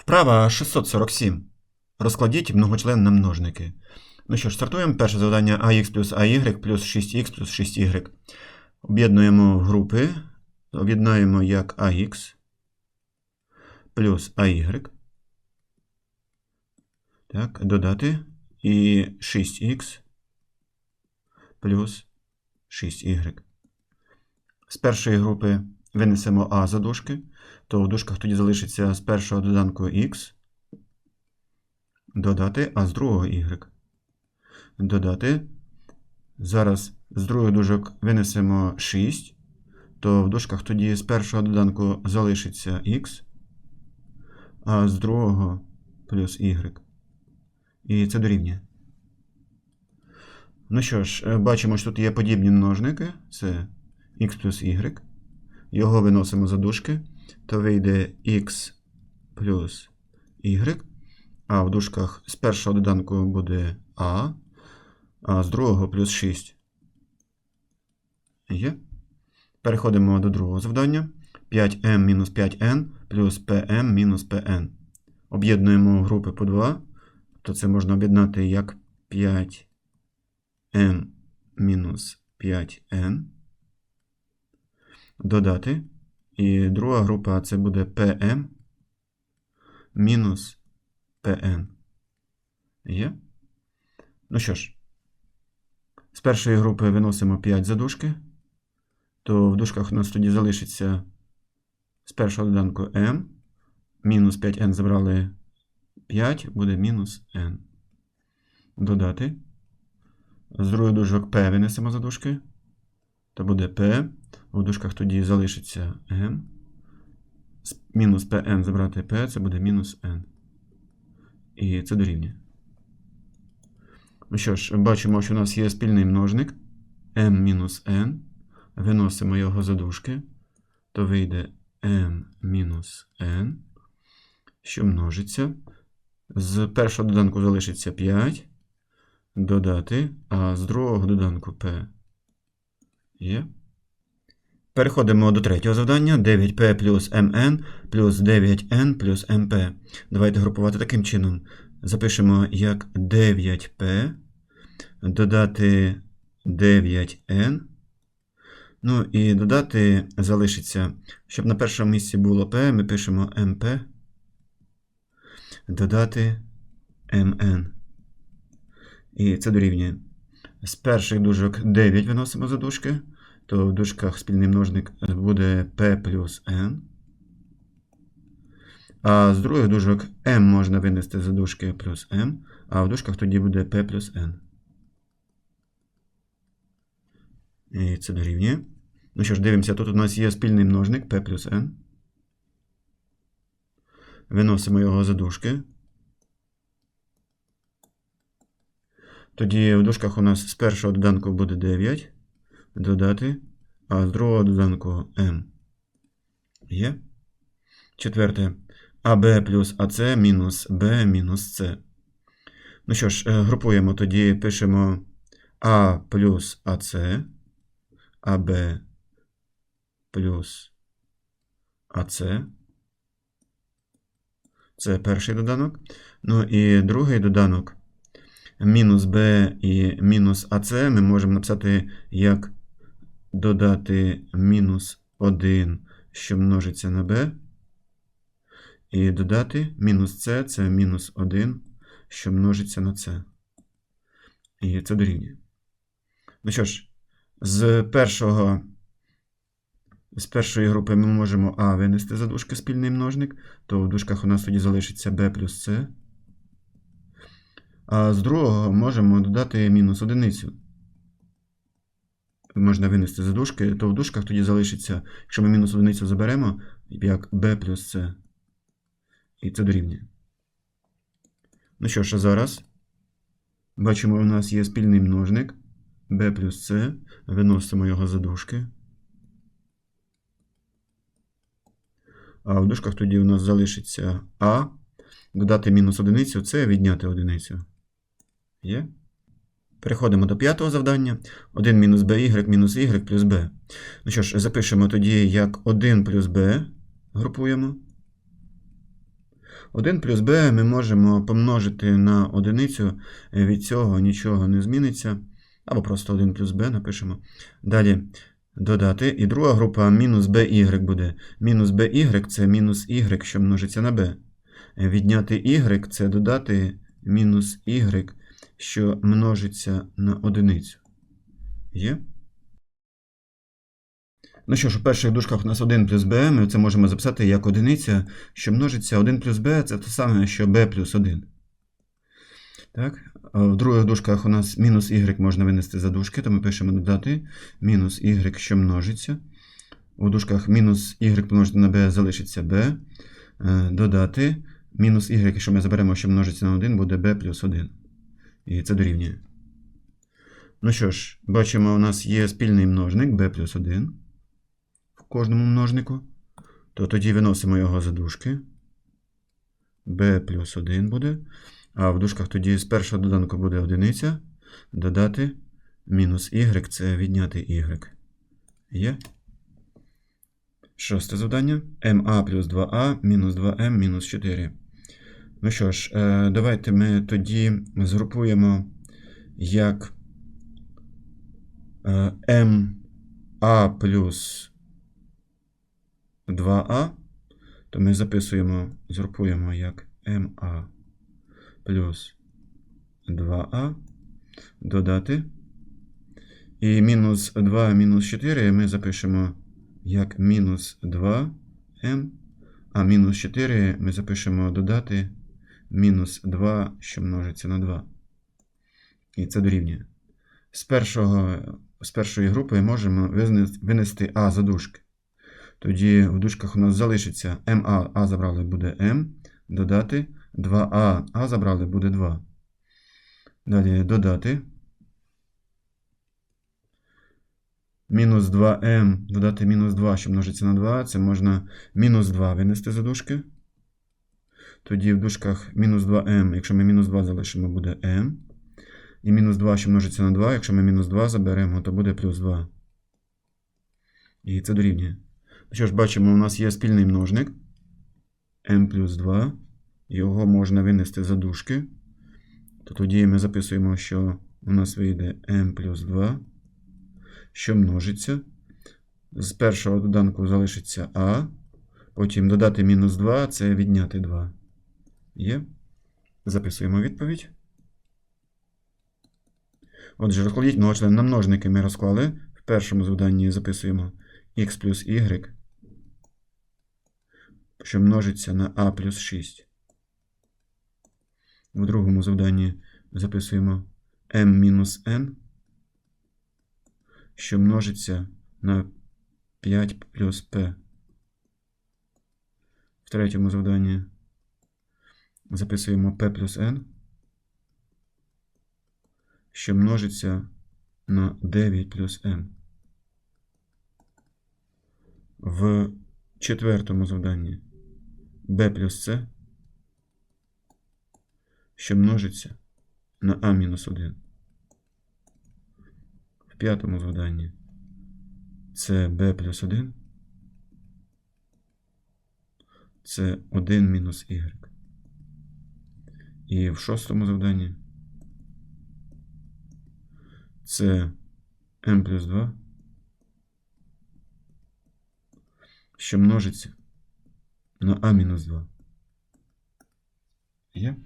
Вправа 647. Розкладіть многочленні множники. Ну що ж, стартуємо. Перше завдання ax плюс ay плюс 6x плюс 6y. Об'єднуємо групи. Об'єднаємо як ax плюс ay. Так, додати. І 6x плюс 6y. З першої групи винесемо а за дужки, то в дужках тоді залишиться з першого доданку x, додати, а з другого y. Додати. Зараз з другої дужок винесемо 6, то в дужках тоді з першого доданку залишиться x, а з другого плюс y. І це дорівнює. Ну що ж, е, бачимо, що тут є подібні множники. Це x плюс y. Його виносимо за дужки, то вийде x плюс y. А в дужках з першого доданку буде а, а з другого плюс 6. Є. Переходимо до другого завдання. 5m мінус 5n плюс pm мінус pn. Об'єднуємо групи по 2. То це можна об'єднати як 5m мінус 5n. Додати. І друга група це буде PM мінус PN. Є? Ну що ж, з першої групи виносимо 5 за дужки, то в дужках у нас тоді залишиться з першого доданку m. Мінус 5n забрали 5, буде мінус n. Додати. З другої дужок p винесемо за дужки, то буде p. У дужках тоді залишиться m. Мінус pn забрати p, це буде мінус n. І це дорівнює. Ну що ж, бачимо, що у нас є спільний множник m мінус n. Виносимо його за дужки, то вийде m мінус n, що множиться. З першого доданку залишиться 5. Додати, а з другого доданку p є. Переходимо до третього завдання. 9p плюс mn плюс 9n плюс mp. Давайте групувати таким чином. Запишемо як 9p, додати 9n. Ну і додати залишиться, щоб на першому місці було p, ми пишемо mp. Додати mn. І це дорівнює. З перших дужок 9 виносимо за дужки то в дужках спільний множник буде p плюс n. А з других дужок m можна винести за дужки плюс m, а в дужках тоді буде p плюс n. І це дорівнює. Ну що ж, дивимося, тут у нас є спільний множник p плюс n. Виносимо його за дужки. Тоді в дужках у нас з першого доданку буде 9 додати, а з другого доданку m. Є. Четверте. АБ плюс АС мінус Б мінус С. Ну що ж, е, групуємо тоді, пишемо А плюс АС, АБ плюс АС. Це перший доданок. Ну і другий доданок. Мінус Б і мінус АС ми можемо написати як додати мінус 1, що множиться на b, і додати мінус c це мінус 1, що множиться на c. І це дорівнює. Ну що ж, з першого. З першої групи ми можемо А винести за дужки спільний множник, то в дужках у нас тоді залишиться b плюс c. А з другого можемо додати мінус одиницю можна винести за дужки, то в дужках тоді залишиться, якщо ми мінус одиницю заберемо, як b плюс c. І це дорівнює. Ну що ж, а зараз бачимо, у нас є спільний множник b плюс c. Виносимо його за дужки. А в дужках тоді у нас залишиться А. Додати мінус одиницю, це відняти одиницю. Є? Переходимо до п'ятого завдання. 1 мінус by мінус y плюс b. Ну що ж, запишемо тоді як 1 плюс b групуємо. 1 плюс b ми можемо помножити на одиницю, е, від цього нічого не зміниться. Або просто 1 плюс b напишемо. Далі додати. І друга група мінус by буде. Мінус by це мінус y, що множиться на b. Е, Відняти y це додати мінус y, що множиться на одиницю. Є? Ну що ж, у перших дужках у нас 1 плюс b, ми це можемо записати як одиниця, що множиться 1 плюс b, це те саме, що b плюс 1. Так? В других дужках у нас мінус y можна винести за дужки, то ми пишемо додати мінус y, що множиться. У дужках мінус y помножити на b залишиться b. Е, Додати мінус y, що ми заберемо, що множиться на 1, буде b плюс 1. І це дорівнює. Ну що ж, бачимо, у нас є спільний множник b плюс 1 в кожному множнику. То тоді виносимо його за дужки. b плюс 1 буде. А в дужках тоді з першого доданку буде одиниця. Додати мінус y це відняти y. Є. Шосте завдання. ma плюс 2a мінус 2m мінус 4. Ну що ж, е, давайте ми тоді згрупуємо як е, ma плюс 2a, то ми записуємо, згрупуємо як ma плюс 2а додати. І мінус 2 мінус 4 ми запишемо як мінус 2m, а мінус 4 ми запишемо додати мінус 2, що множиться на 2. І це дорівнює. З, першого, з першої групи можемо винести а за дужки. Тоді в дужках у нас залишиться ma, а забрали буде m, додати 2а, а забрали буде 2. Далі додати. Мінус 2m, додати мінус 2, що множиться на 2, це можна мінус 2 винести за дужки. Тоді в дужках мінус 2m, якщо ми мінус 2 залишимо, буде m. І мінус 2, що множиться на 2, якщо ми мінус 2 заберемо, то буде плюс 2. І це дорівнює. Що ж, бачимо, у нас є спільний множник m плюс 2. Його можна винести за дужки. То тоді ми записуємо, що у нас вийде m плюс 2, що множиться. З першого доданку залишиться а. Потім додати мінус 2 це відняти 2. Є. Записуємо відповідь. Отже, розкладіть многочлен на множники ми розклали. В першому завданні записуємо x плюс y, що множиться на a плюс 6. В другому завданні записуємо m-n, що множиться на 5 плюс p. В третьому завданні записуємо p плюс n, що множиться на 9 плюс m. В четвертому завданні b плюс c, що множиться на а мінус 1. В п'ятому завданні це b плюс 1. Це 1 мінус y. І в шостому завданні це m плюс 2, що множиться на а мінус 2. Є?